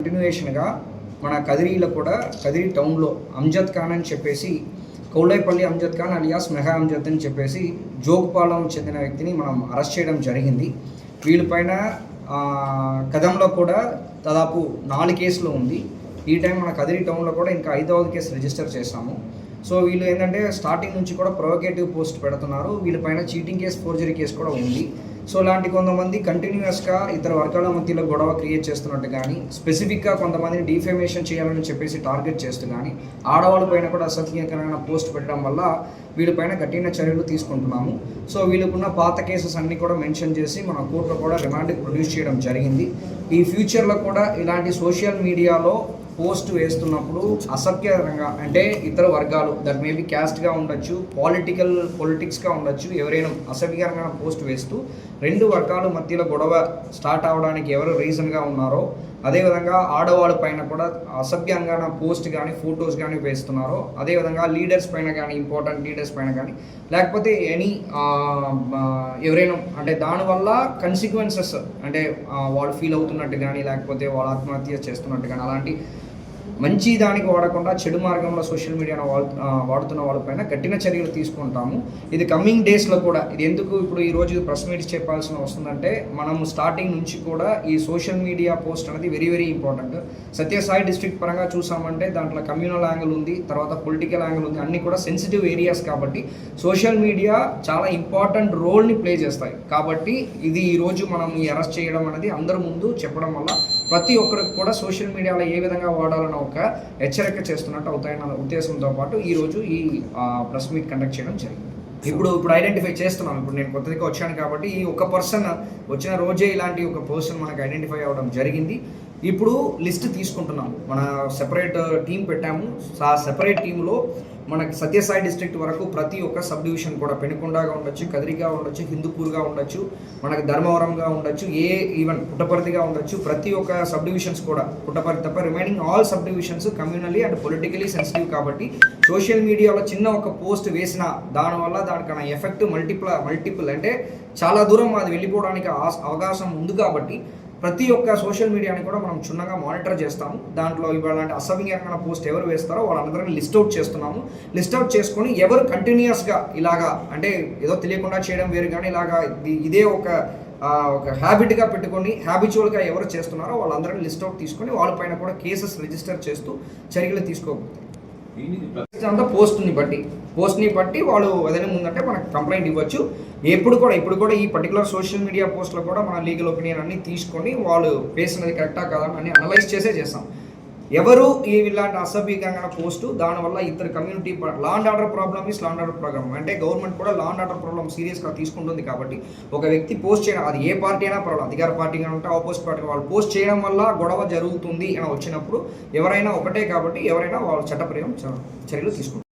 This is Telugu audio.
కంటిన్యూయేషన్గా మన కదిరిలో కూడా కదిరి టౌన్లో అంజద్ ఖాన్ అని చెప్పేసి కౌలైపల్లి అంజద్ ఖాన్ అలియాస్ మెహా అంజద్ అని చెప్పేసి జోగుపాలెం చెందిన వ్యక్తిని మనం అరెస్ట్ చేయడం జరిగింది. వీళ్ళపైన కదంలో కూడా దాదాపు నాలుగు కేసులు ఉంది. ఈ టైం మన కదిరి టౌన్లో కూడా ఇంకా ఐదవది కేసు రిజిస్టర్ చేశాము. సో వీళ్ళు ఏంటంటే స్టార్టింగ్ నుంచి కూడా ప్రొవోకేటివ్ పోస్ట్ పెడుతున్నారు. వీళ్ళపైన చీటింగ్ కేసు ఫోర్జరీ కేసు కూడా ఉంది. సో లాంటి కొంతమంది కంటిన్యూస్గా ఇతర వర్గాల మధ్యలో గొడవ క్రియేట్ చేస్తున్నట్టు కానీ స్పెసిఫిక్గా కొంతమందిని డిఫేమేషన్ చేయాలని చెప్పేసి టార్గెట్ చేస్తూ కానీ ఆడవాళ్ళ పైన కూడా అసత్యకరమైన పోస్ట్ పెట్టడం వల్ల వీళ్ళపైన కఠిన చర్యలు తీసుకుంటున్నాము. సో వీళ్ళకున్న పాత కేసెస్ అన్ని కూడా మెన్షన్ చేసి మన కోర్టులో కూడా రిమాండ్ ప్రొడ్యూస్ చేయడం జరిగింది. ఈ ఫ్యూచర్లో కూడా ఇలాంటి సోషల్ మీడియాలో పోస్ట్ వేస్తున్నప్పుడు అసభ్యకరంగా అంటే ఇతర వర్గాలు దట్ మేబీ క్యాస్ట్గా ఉండొచ్చు పాలిటికల్ పొలిటిక్స్గా ఉండొచ్చు ఎవరైనా అసభ్యకరంగా పోస్ట్ వేస్తూ రెండు వర్గాల మధ్యలో గొడవ స్టార్ట్ అవడానికి ఎవరు రీజన్గా ఉన్నారో అదేవిధంగా ఆడవాళ్ళ పైన కూడా అసభ్యంగా పోస్ట్ కానీ ఫొటోస్ కానీ వేస్తున్నారో అదేవిధంగా లీడర్స్ పైన కానీ ఇంపార్టెంట్ లీడర్స్ పైన కానీ లేకపోతే ఎనీ ఎవరైనా అంటే దానివల్ల కన్సిక్వెన్సెస్ అంటే వాళ్ళు ఫీల్ అవుతున్నట్టు కానీ లేకపోతే వాళ్ళు ఆత్మహత్య చేస్తున్నట్టు కానీ అలాంటి మంచి దానికి వాడకుండా చెడు మార్గంలో సోషల్ మీడియాను వాడుతున్న వాళ్ళపైన కఠిన చర్యలు తీసుకుంటాము. ఇది కమింగ్ డేస్లో కూడా ఇది ఎందుకు ఇప్పుడు ఈ రోజు ప్రెస్ మీట్ చెప్పాల్సిన వస్తుందంటే మనము స్టార్టింగ్ నుంచి కూడా ఈ సోషల్ మీడియా పోస్ట్ అనేది very very important. Satyasai district పరంగా చూసామంటే దాంట్లో కమ్యూనల్ యాంగిల్ ఉంది తర్వాత పొలిటికల్ యాంగిల్ ఉంది అన్నీ కూడా సెన్సిటివ్ ఏరియాస్ కాబట్టి సోషల్ మీడియా చాలా ఇంపార్టెంట్ రోల్ని ప్లే చేస్తాయి. కాబట్టి ఇది ఈరోజు మనం ఈ అరెస్ట్ చేయడం అనేది అందరి ముందు చెప్పడం వల్ల ప్రతి ఒక్కరికి కూడా సోషల్ మీడియాలో ఏ విధంగా వాడాలన్న ఒక హెచ్చరిక చేస్తున్నట్టు అవుతాయన్న ఉద్దేశంతో పాటు ఈరోజు ఈ ప్రెస్ మీట్ కండక్ట్ చేయడం జరిగింది. ఇప్పుడు ఇప్పుడు ఐడెంటిఫై చేస్తున్నాం. ఇప్పుడు నేను కొత్తగా వచ్చాను కాబట్టి ఈ ఒక పర్సన్ వచ్చిన రోజే ఇలాంటి ఒక పర్సన్ మనకు ఐడెంటిఫై అవ్వడం జరిగింది. ఇప్పుడు లిస్ట్ తీసుకుంటున్నాం. మన సెపరేట్ టీం పెట్టాము. ఆ సెపరేట్ టీంలో మనకి సత్యసాయి డిస్ట్రిక్ట్ వరకు ప్రతి ఒక్క సబ్ డివిజన్ కూడా పెనుకొండగా ఉండొచ్చు కదిరిగా ఉండొచ్చు హిందూపూర్గా ఉండొచ్చు మనకి ధర్మవరంగా ఉండొచ్చు ఏ ఈవెన్ పుట్టపర్తిగా ఉండొచ్చు. ప్రతి ఒక్క సబ్ డివిజన్స్ కూడా పుట్టపర్తి తప్ప remaining all sub divisions communally and politically sensitive కాబట్టి సోషల్ మీడియాలో చిన్న ఒక పోస్ట్ వేసిన దానివల్ల దానికన్నా ఎఫెక్ట్ మల్టిపుల్ మల్టిపుల్ అంటే చాలా దూరం అది వెళ్ళిపోవడానికి అవకాశం ఉంది కాబట్టి ప్రతి ఒక్క సోషల్ మీడియాని కూడా మనం క్షుణ్ణంగా మానిటర్ చేస్తాము. దాంట్లో ఇవాళ అసభ్యంగా పోస్ట్ ఎవరు వేస్తారో వాళ్ళందరినీ లిస్ట్ అవుట్ చేస్తున్నాము. లిస్ట్ అవుట్ చేసుకొని ఎవరు కంటిన్యూస్గా ఇలాగా అంటే ఏదో తెలియకుండా చేయడం వేరు కానీ ఇలాగా ఇదే ఒక ఒక హ్యాబిట్గా పెట్టుకొని హ్యాబిచువల్గా ఎవరు చేస్తున్నారో వాళ్ళందరినీ లిస్ట్ అవుట్ తీసుకొని వాళ్ళపైన కూడా కేసెస్ రిజిస్టర్ చేస్తూ చర్యలు తీసుకోబోతుంది అంతా పోస్ట్ని బట్టి పోస్ట్ని బట్టి వాళ్ళు ఏదైనా ముందంటే మనకు కంప్లైంట్ ఇవ్వచ్చు. ఎప్పుడు కూడా ఇప్పుడు కూడా ఈ పర్టికులర్ సోషల్ మీడియా పోస్ట్లో కూడా మన లీగల్ ఒపీనియన్ అన్ని తీసుకొని వాళ్ళు పేసినది కరెక్టా కదా అని అనలైజ్ చేసే చేస్తాం. ఎవరు ఈ ఇలాంటి అసభ్యంగా పోస్టు దానివల్ల ఇద్దరు community law and order problem is law and order problem అంటే గవర్నమెంట్ కూడా లా అండ్ ఆర్డర్ ప్రాబ్లమ్ సీరియస్గా తీసుకుంటుంది కాబట్టి ఒక వ్యక్తి పోస్ట్ చేయడం అది ఏ పార్టీ అయినా పర్వాలేదు అధికార పార్టీ కానీ ఉంటే ఆపోజిట్ పార్టీ వాళ్ళు పోస్ట్ చేయడం వల్ల గొడవ జరుగుతుంది అని వచ్చినప్పుడు ఎవరైనా ఒకటే కాబట్టి ఎవరైనా వాళ్ళు చట్టప్రయం చర్యలు తీసుకుంటారు.